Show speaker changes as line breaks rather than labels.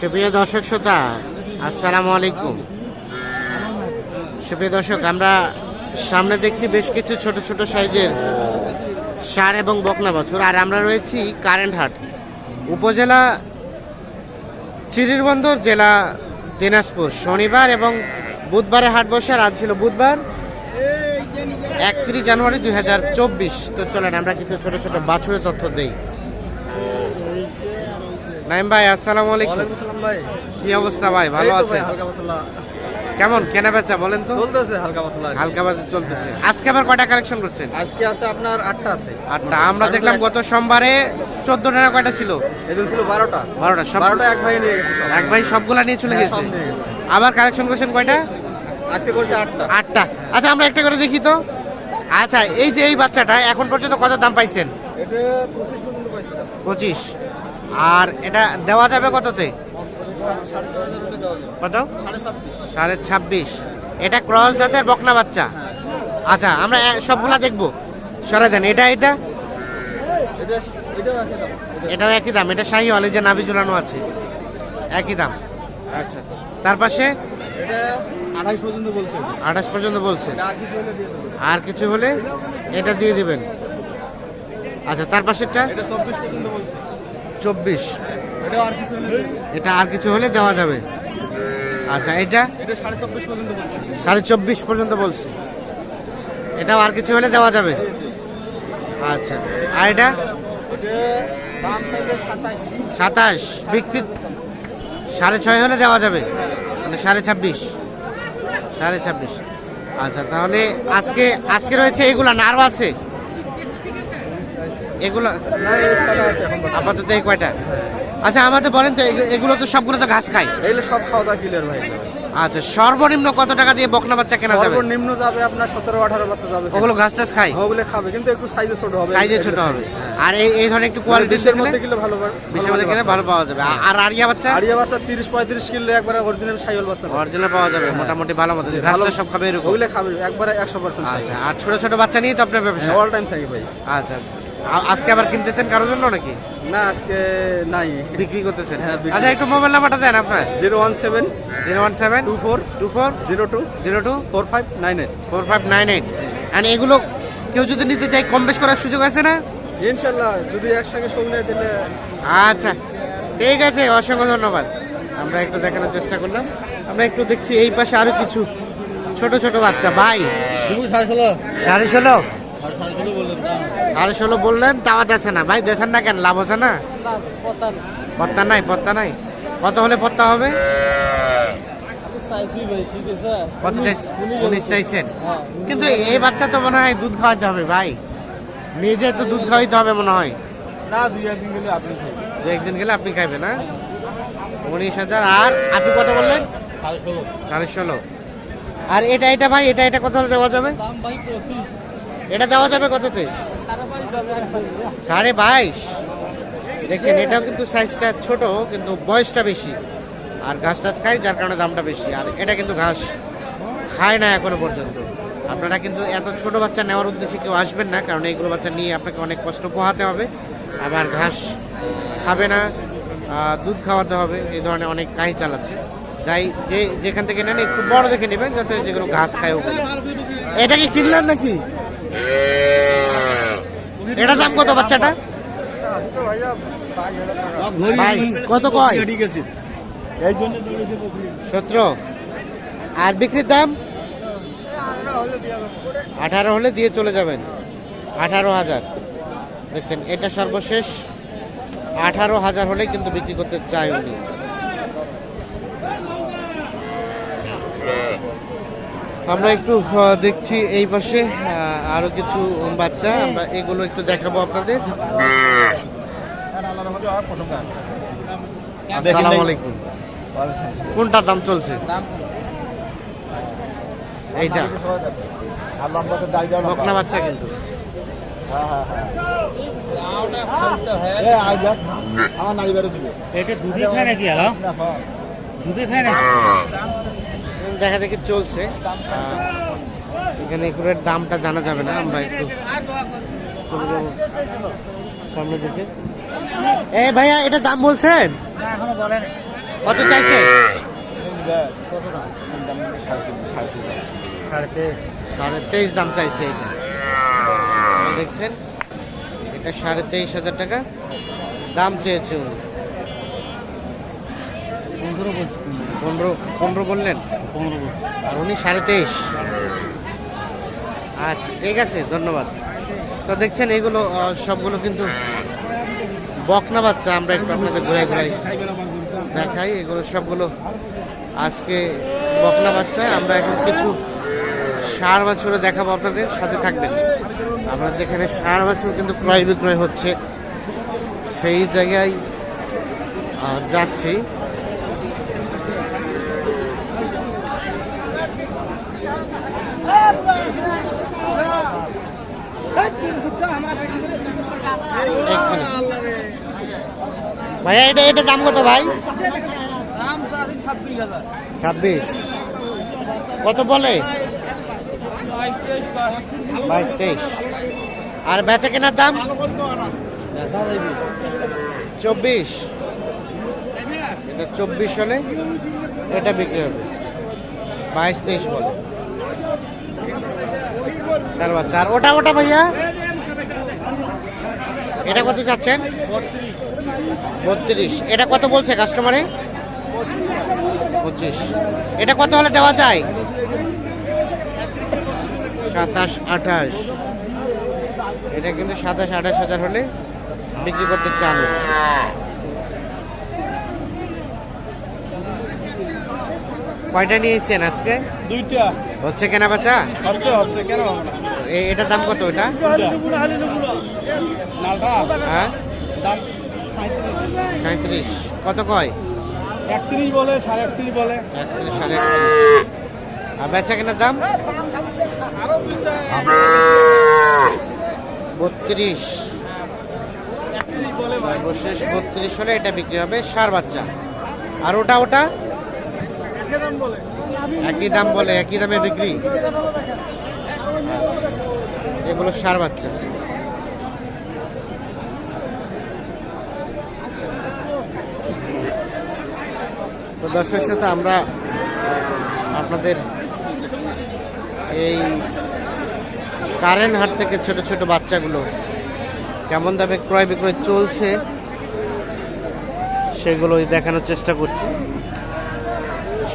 সুপ্রিয় দর্শক শ্রোতা, আসসালামু আলাইকুম। সুপ্রিয় দর্শক, আমরা সামনে দেখছি বেশ কিছু ছোট ছোট সাইজের সার এবং বকনা বছর, আর আমরা রয়েছি কারেন্ট হাট উপজেলা চিরিরবন্দর জেলা দিনাজপুর। শনিবার এবং বুধবারে হাট বসে, আর আজ ছিল বুধবার, একত্রিশ জানুয়ারি দুই হাজার চব্বিশ। তো চলেন, আমরা কিছু ছোট ছোট বাছুরের তথ্য দেই। নাইম ভাই আসসালামু আলাইকুম।
ভাই।
কি অবস্থা ভাই? ভালো আছে কেমন? কেনা বেচা বলেন তো।
চলতেছে হালকা পাতলা
হালকা বাজার চলতেছে। আজকে আবার কয়টা কালেকশন করছেন?
আজকে আছে আপনার আটটা আছে।
আটটা। আমরা দেখলাম গত সোমবারে চোদ্দ টাকা কয়টা ছিল?
এদিন ছিল বারোটা।
বারোটা। সব
বারোটা এক ভাই নিয়ে গেছে
এক ভাই সবগুলা নিয়ে চলে
হ্যাঁ,
গেছে। আবার কালেকশন করছেন কয়টা?
আজকে করছে আটটা।
আটটা। আচ্ছা আমরা একটা করে দেখি তো। আচ্ছা এই যে এই বাচ্চাটা এখন পর্যন্ত কত দাম পাইছেন?
পঁচিশ।
আর এটা দেওয়া যাবে কততে? কত?
সাড়ে ছাব্বিশ।
এটা ক্রস জাতের বকনা বাচ্চা? আচ্ছা আমরা সবগুলা দেখব। সরাই দেন এটা এটা?
এটা এটাও একই দাম। এটা-
শাহি হলে যে নাভি ঝুলানো আছে। একই দাম। আচ্ছা তার পাশে?
এটা পর্যন্ত বলছে।
আঠাশ পর্যন্ত বলছে।
আর কিছু হলে
এটা দিয়ে দিবেন। আচ্ছা তার পাশেরটা?
এটা চব্বিশ পর্যন্ত বলছে।
চব্বিশ। এটা আর কিছু হলে দেওয়া যাবে। আচ্ছা এটা?
সাড়ে চব্বিশ পর্যন্ত বলছি।
এটাও আর কিছু হলে দেওয়া যাবে। আচ্ছা আর এটা? সাতাশ। বিক্রি সাড়ে ছয় হলে দেওয়া যাবে। মানে সাড়ে ছাব্বিশ। সাড়ে ছাব্বিশ। আচ্ছা তাহলে আজকে আজকে রয়েছে এগুলা না, আরও আছে? এগুলো। আপাতত এই কয়টা? আচ্ছা আমাদের বলেন তো এগুলো তো সবগুলো তো ঘাস খায়।
এইগুলো সব খাওয়া দাওয়া ভাই
আচ্ছা সর্বনিম্ন কত টাকা দিয়ে বকনা বাচ্চা কেনা যাবে?
সর্বনিম্ন যাবে আপনার সতেরো আঠারো বাচ্চা যাবে।
ওগুলো ঘাস টাস খায়?
ওগুলো খাবে কিন্তু একটু সাইজে ছোট হবে।
সাইজে ছোট হবে। আর এই এই ধরনের একটু
কোয়ালিটির
কোয়ালিটির
মধ্যে কিলো ভালো
বিশের মধ্যে কিনে ভালো পাওয়া যাবে। আর আরিয়া বাচ্চা?
আড়িয়া বাচ্চা তিরিশ পঁয়ত্রিশ কিলো একবারে অরিজিনাল সাইল বাচ্চা
অরিজিনাল পাওয়া যাবে মোটামুটি ভালো মতো। ঘাসটা সব খাবে এরকম?
ওগুলো খাবে একবারে একশো পার্সেন্ট
আচ্ছা আর ছোট ছোট বাচ্চা নিয়ে তো আপনার ব্যবসা?
অল টাইম থাকে ভাই।
আচ্ছা। আজকে আবার কিনতেছেন কারোর জন্য নাকি?
না আজকে নাই।
বিক্রি করতেছেন?
হ্যাঁ,
আচ্ছা একটু মোবাইল নাম্বারটা দেন আপনার।
Zero one seven
zero one seven
two four
two four
zero two
zero two
four five nine eight.
Four five nine eight. আর এগুলো কেউ যদি নিতে চাই কম বেশ করার সুযোগ আছে না?
ইনশাল্লাহ যদি একসঙ্গে সঙ্গে দিলে
আচ্ছা ঠিক আছে অসংখ্য ধন্যবাদ। আমরা একটু দেখানোর চেষ্টা করলাম। আমরা একটু দেখছি এই পাশে আরও কিছু ছোট ছোট বাচ্চা। ভাই সাড়ে ষোলো? সাড়ে ষোলো। বললেন তাওয়া দেশে না। ভাই দেশেন না কেন? লাভ হচ্ছে না? পত্তা নাই পত্তা নাই। কত হলে পত্তা হবে? কত উনিশ চাইছেন। কিন্তু এই বাচ্চা তো মনে হয় দুধ খাওয়াতে হবে ভাই। নিজে তো দুধ খাওয়াইতে হবে মনে হয়।
একদিন গেলে আপনি
দু একদিন গেলে আপনি খাইবেন না? উনিশ হাজার। আর আপনি কত বললেন? সাড়ে ষোলো। আর এটা এটা ভাই এটা এটা কত হলে দেওয়া যাবে?
দাম ভাই পঁচিশ।
এটা দেওয়া যাবে কততে
সাড়ে বাইশ।
দেখছেন, এটাও কিন্তু সাইজটা ছোট, কিন্তু বয়সটা বেশি। আর ঘাস টাস খায় যার কারণে দামটা বেশি। আর এটা কিন্তু ঘাস খায় না এখনও পর্যন্ত। আপনারা কিন্তু এত ছোট বাচ্চা নেওয়ার উদ্দেশ্যে কেউ আসবেন না, কারণ এইগুলো বাচ্চা নিয়ে আপনাকে অনেক কষ্ট পোহাতে হবে। আবার ঘাস খাবে না দুধ খাওয়াতে হবে, এই ধরনের অনেক কাহি চালাচ্ছে যাই যে, যেখান থেকে নেন, একটু বড় দেখে নেবেন, যাতে যেগুলো ঘাস খায় ওগুলো। এটা কি কিনলেন নাকি? এটা দাম কত বাচ্চাটা? কত কয়? সতেরো। আর বিক্রির দাম? আঠারো হলে দিয়ে চলে যাবেন। আঠারো হাজার। দেখছেন এটা সর্বশেষ। আঠারো হাজার হলে কিন্তু বিক্রি করতে চাই উনি। আমরা একটু দেখছি এই পাশে আরও কিছু বাচ্চা আমরা এগুলো একটু দেখাবো আপনাদের। আসসালামু আলাইকুম। কোনটার দাম চলছে? এইটা। বকনা বাচ্চা কিন্তু।
এটা দুধে খায় নাকি দুধে খায় নাকি?
দেখা দেখি চলছে। এখানে এগুলোর দামটা জানা যাবে না আমরা একটু চলে যাব সামনে দিকে। এ ভাইয়া এটা দাম বলছেন? কত চাইছে
সাড়ে
তেইশ
দাম চাইছে এটা। দেখছেন? এটা সাড়ে তেইশ হাজার টাকা। দাম চেয়েছে উনি।
পনেরো বলছি।
পনেরো পনেরো বললেন?
পনেরো বলছি।
আর উনি সাড়ে তেইশ। আচ্ছা ঠিক আছে ধন্যবাদ। তো দেখছেন এগুলো সবগুলো কিন্তু বকনা বাচ্চা আমরা একটু আপনাদের ঘুরাই ঘুরাই দেখাই। এগুলো সবগুলো আজকে বকনা বাচ্চা। আমরা এখন কিছু সার বাছুরে দেখাবো আপনাদের সাথে থাকবেন। আমরা যেখানে সার বাছুর কিন্তু ক্রয় বিক্রয় হচ্ছে সেই জায়গায় যাচ্ছি। ভাইয়া এটা এটা দাম কত ভাই?
ছাব্বিশ
কত বলে?
বাইশ তেইশ।
আর বেচা কেনার দাম? চব্বিশ। এটা চব্বিশ হলে এটা বিক্রি হবে। বাইশ তেইশ বলে। চার বাচ্চা। ওটা ওটা ভাইয়া? এটা কত চাচ্ছেন? বত্রিশ। এটা কত বলছে কাস্টমারে পঁচিশ। এটা কত হলে দেওয়া যায়? সাতাশ, আঠাশ। এটা কিন্তু সাতাশ, আঠাশ হাজার হলে বিক্রি করতে চান। কয়টা নিয়েছেন আজকে?
দুইটা।
হচ্ছে কেনা বেচা?
হচ্ছে হচ্ছে কেন
এটার দাম কত ওটা? হ্যাঁ? সাঁত্রিশ কত কয়?
একত্রিশ বলে সাড়ে একত্রিশ বলে।
একত্রিশ সাড়ে একত্রিশ। আর বেচা কেনার দাম? বত্রিশ। সর্বশেষ বত্রিশ হলে এটা বিক্রি হবে সার বাচ্চা। আর ওটা ওটা? একই দাম বলে। একই দামে বিক্রি? এগুলো সার বাচ্চা। তো দর্শক সাথে আমরা আপনাদের এই কারেন্ট হাট থেকে ছোট ছোট বাচ্চাগুলো কেমন দামে ক্রয় বিক্রয় চলছে সেগুলোই দেখানোর চেষ্টা করছি।